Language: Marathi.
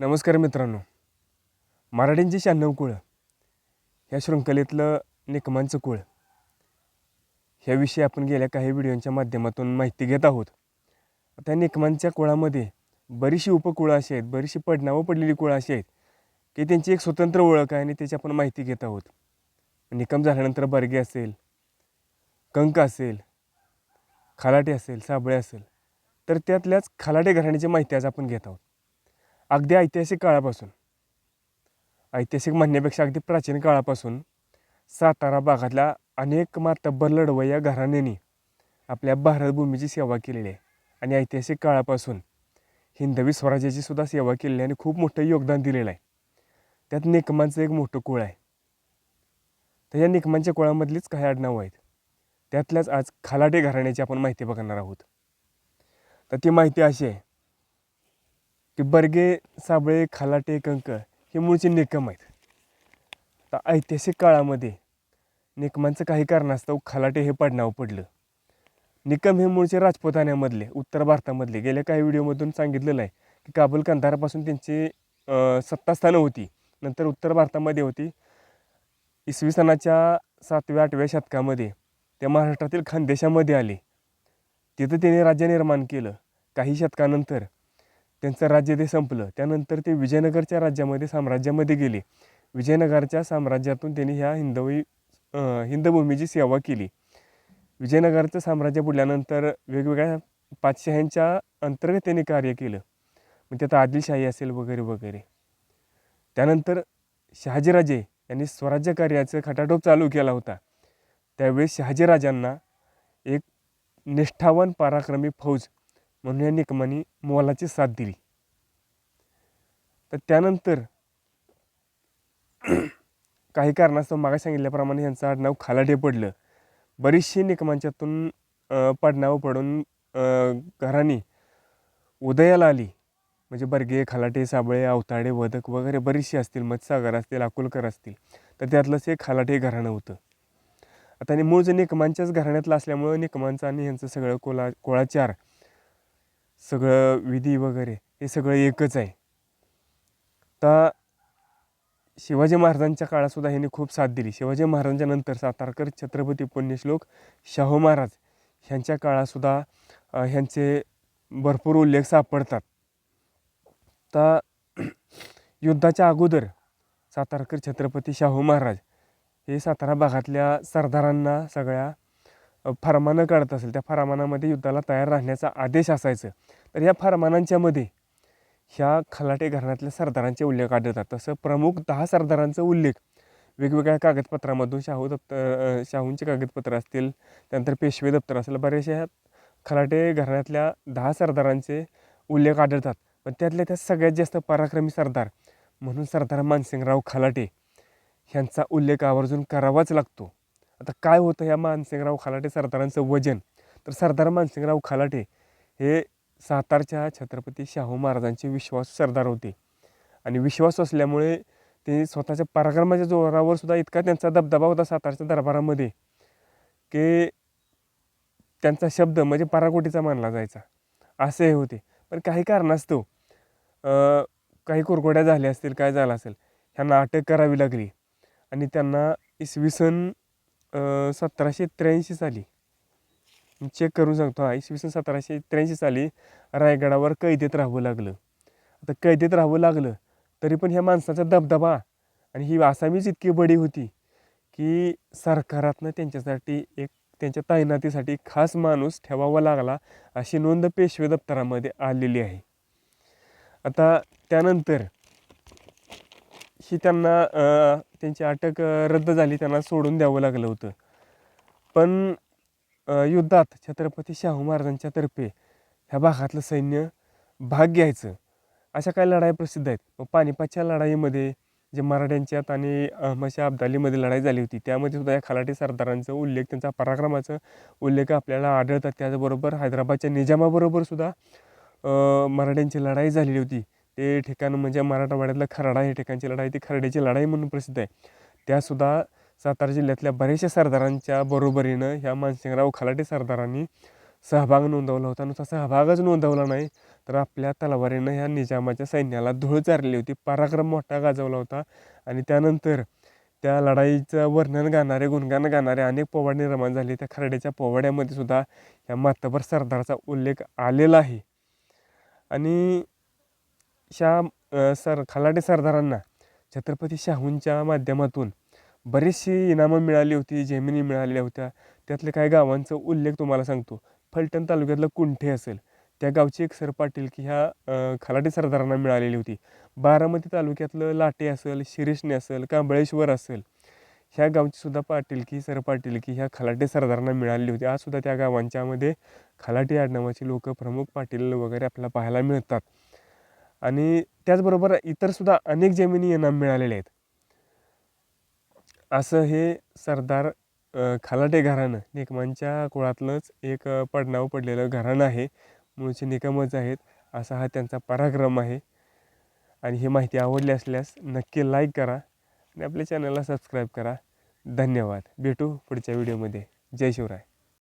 नमस्कार मित्रांनो. मराठींची शहाण्णव कुळं. ह्या शृंखलेतलं निकमांचं कुळ. ह्याविषयी आपण गेल्या काही व्हिडिओंच्या माध्यमातून माहिती घेत आहोत. त्या निकमांच्या कुळामध्ये बरीचशी उपकुळं अशी आहेत बरीचशी पडणावं पडलेली कुळं अशी आहेत की त्यांची एक स्वतंत्र ओळख आहे आणि त्याची आपण माहिती घेत आहोत. निकम झाल्यानंतर बर्गे असेल कंक असेल खालाटे असेल साबळे असेल तर त्यातल्याच खालाटे घराण्याची माहिती आज आपण घेत आहोत. अगदी ऐतिहासिक काळापासून. ऐतिहासिक म्हणण्यापेक्षा अगदी प्राचीन काळापासून सातारा भागातल्या अनेक मातब्बर लढवय्या घराण्यांनी आपल्या भारतभूमीची सेवा केलेली आहे. आणि ऐतिहासिक काळापासून हिंदवी स्वराज्याची सुद्धा सेवा केलेली आहे आणि खूप मोठं योगदान दिलेलं आहे. त्यात निकमांचं एक मोठं कुळ आहे. तर या निकमांच्या कुळामधलीच काही आडनावं आहेत. त्यातल्याच आज खालाटे घराण्याची आपण माहिती बघणार आहोत. तर ती माहिती अशी आहे. की बर्गे साबळे खालाटे कंक हे मूळचे निकम आहेत. तर ऐतिहासिक काळामध्ये निकमांचं काही कारणास्तव खालाटे हे पडनाव पडलं. निकम हे मूळचे राजपुतान्यामधले उत्तर भारतामधले. गेल्या काही व्हिडिओमधून सांगितलेलं आहे की काबूल कंधारापासून त्यांची सत्तास्थानं होती. नंतर उत्तर भारतामध्ये होती. इसवी सनाच्या सातव्या आठव्या शतकामध्ये ते महाराष्ट्रातील खानदेशामध्ये आले. तिथं त्यांनी राज्य निर्माण केलं. काही शतकानंतर त्यांचं राज्य ते संपलं. त्यानंतर ते विजयनगरच्या राज्यामध्ये साम्राज्यामध्ये गेले. विजयनगरच्या साम्राज्यातून त्यांनी ह्या हिंदवी हिंदभूमीची सेवा केली. विजयनगरचं साम्राज्य बुडल्यानंतर वेगवेगळ्या पाचशाह्यांच्या अंतर्गत त्यांनी कार्य केलं. म्हणजे मग त्यात आदिलशाही असेल वगैरे वगैरे. त्यानंतर शहाजीराजे यांनी स्वराज्य कार्याचं खटाटोप चालू केला होता. त्यावेळेस शहाजीराजांना एक निष्ठावान पराक्रमी फौज म्हणून या निकमाने मोलाची साथ दिली. तर त्यानंतर काही कारणास्तव मागे सांगितल्याप्रमाणे यांचं आडनाव खालाटे पडलं. बरीचशी निकमांच्यातून पडनाव पडनावं पडून घराणी उदयाला आली. म्हणजे बर्गे खालाटे साबळे अवताडे वदक वगैरे बरीचशी असतील मत्सागर असतील अकोलकर असतील. तर त्यातलंच एक खालाटे घराणं होतं. आता आणि मूळ जे निकमांच्याच घराण्यातलं असल्यामुळं निकमांचं आणि ह्यांचं सगळं कोला कोळाचार सगळं विधी वगैरे हे सगळं एकच आहे. तर शिवाजी महाराजांच्या काळातसुद्धा ह्यांनी खूप साथ दिली. शिवाजी महाराजांच्या नंतर सातारकर छत्रपती पुण्यश्लोक शाहू महाराज ह्यांच्या काळातसुद्धा ह्यांचे भरपूर उल्लेख सापडतात. तर युद्धाच्या अगोदर सातारकर छत्रपती शाहू महाराज हे सातारा भागातल्या सरदारांना सगळ्या फरमानं काढत असेल त्या फरमानामध्ये युद्धाला तयार राहण्याचा आदेश असायचं. तर ह्या फरमानांच्यामध्ये ह्या खलाटे घराण्यातल्या सरदारांचे उल्लेख आढळतात. तसं प्रमुख दहा सरदारांचा उल्लेख वेगवेगळ्या कागदपत्रामधून शाहू दप्तर शाहूंचे कागदपत्र असतील त्यानंतर पेशवे दप्तर असेल बरेचशा ह्या खलाटे घराण्यातल्या दहा सरदारांचे उल्लेख आढळतात. पण त्यातल्या त्या सगळ्यात जास्त पराक्रमी सरदार म्हणून सरदार मानसिंगराव खलाटे ह्यांचा उल्लेख आवर्जून करावाच लागतो. आता काय होतं ह्या मानसिंगराव खलाटे सरदारांचं वजन? तर सरदार मानसिंगराव खलाटे हे सातारच्या छत्रपती शाहू महाराजांचे विश्वास सरदार होते. आणि विश्वास असल्यामुळे ते स्वतःच्या पराक्रमाच्या जोरावर सुद्धा इतका त्यांचा दबदबा होता सातारच्या दरबारामध्ये की त्यांचा शब्द म्हणजे पराकोटीचा मानला जायचा. असे हे होते. पण काही कारणास्तव काही कुरकोड्या झाल्या असतील काय झालं असेल ह्यांना अटक करावी लागली. आणि त्यांना इसवी सन सतराशे त्र्याऐंशी साली. चेक करून सांगतो हा इसवी सन सतराशे त्र्याऐंशी साली रायगडावर कैदेत राहावं लागलं. आता कैदेत राहावं लागलं तरी पण ह्या माणसाचा दबदबा आणि ही आसामीच इतकी बडी होती की सरकारातनं त्यांच्यासाठी एक त्यांच्या तैनातीसाठी खास माणूस ठेवावा लागला अशी नोंद पेशवे दप्तरामध्ये आलेली आहे. आता त्यानंतर ही त्यांना त्यांची अटक रद्द झाली त्यांना सोडून द्यावं लागलं होतं. पण युद्धात छत्रपती शाहू महाराजांच्या तर्फे ह्या भागातलं सैन्य भाग घ्यायचं. अशा काही लढाई प्रसिद्ध आहेत. मग पानिपतच्या लढाईमध्ये जे मराठ्यांच्यात आणि अहमदशा अब्दालीमध्ये लढाई झाली होती त्यामध्ये सुद्धा या खलाटी सरदारांचा उल्लेख त्यांचा पराक्रमाचा उल्लेख आपल्याला आढळतात. त्याचबरोबर हैदराबादच्या निजामाबरोबर सुद्धा मराठ्यांची लढाई झालेली होती. ते ठिकाण म्हणजे मराठवाड्यातलं खराडा हे ठिकाणची लढाई ती खरड्याची लढाई म्हणून प्रसिद्ध आहे. त्यासुद्धा सातारा जिल्ह्यातल्या बऱ्याचशा सरदारांच्या बरोबरीनं ह्या मानसिंगराव खलाटे सरदारांनी सहभाग नोंदवला होता. नुसता सहभागच नोंदवला नाही तर आपल्या तलवारीनं ह्या निजामाच्या सैन्याला धूळ चारली होती पराक्रम मोठा गाजवला होता. आणि त्यानंतर त्या लढाईचं वर्णन गाणारे गुणगान गाणारे अनेक पोवाडे निर्माण झाले. त्या खरड्याच्या पोवाड्यामध्ये सुद्धा ह्या मातबर सरदारचा उल्लेख आलेला आहे. आणि शा सर खलाटे सरदारांना छत्रपती शाहूंच्या माध्यमातून बरीचशी इनामं मिळाली होती जेमिनी मिळालेल्या होत्या. त्यातल्या काही गावांचा उल्लेख तुम्हाला सांगतो. फलटण तालुक्यातलं कुंठे असेल. त्या गावची एक सर पाटील की ह्या खलाटे सरदारांना मिळालेली होती. बारामती तालुक्यातलं लाटे असेल शिरीषणे असेल कांबळेश्वर असेल. ह्या गावची सुद्धा पाटीलकी सर पाटीलकी ह्या खलाटे सरदारांना मिळालेली होती. आज सुद्धा त्या गावांच्यामध्ये खलाटी आडनावाची लोक प्रमुख पाटील वगैरे आपल्याला पाहायला मिळतात. आणि त्याचबरोबर इतरसुद्धा अनेक जमिनी इनाम मिळालेले आहेत. असं हे सरदार खालाटे घराणं निकमांच्या कुळातलंच एक पडनाव पडलेलं घराणं आहे. मूळचे निकमच आहेत. असा हा त्यांचा पराक्रम आहे. आणि ही माहिती आवडली असल्यास नक्की लाईक करा आणि आपल्या चॅनलला सबस्क्राईब करा. धन्यवाद. भेटू पुढच्या व्हिडिओमध्ये जय शिवराय.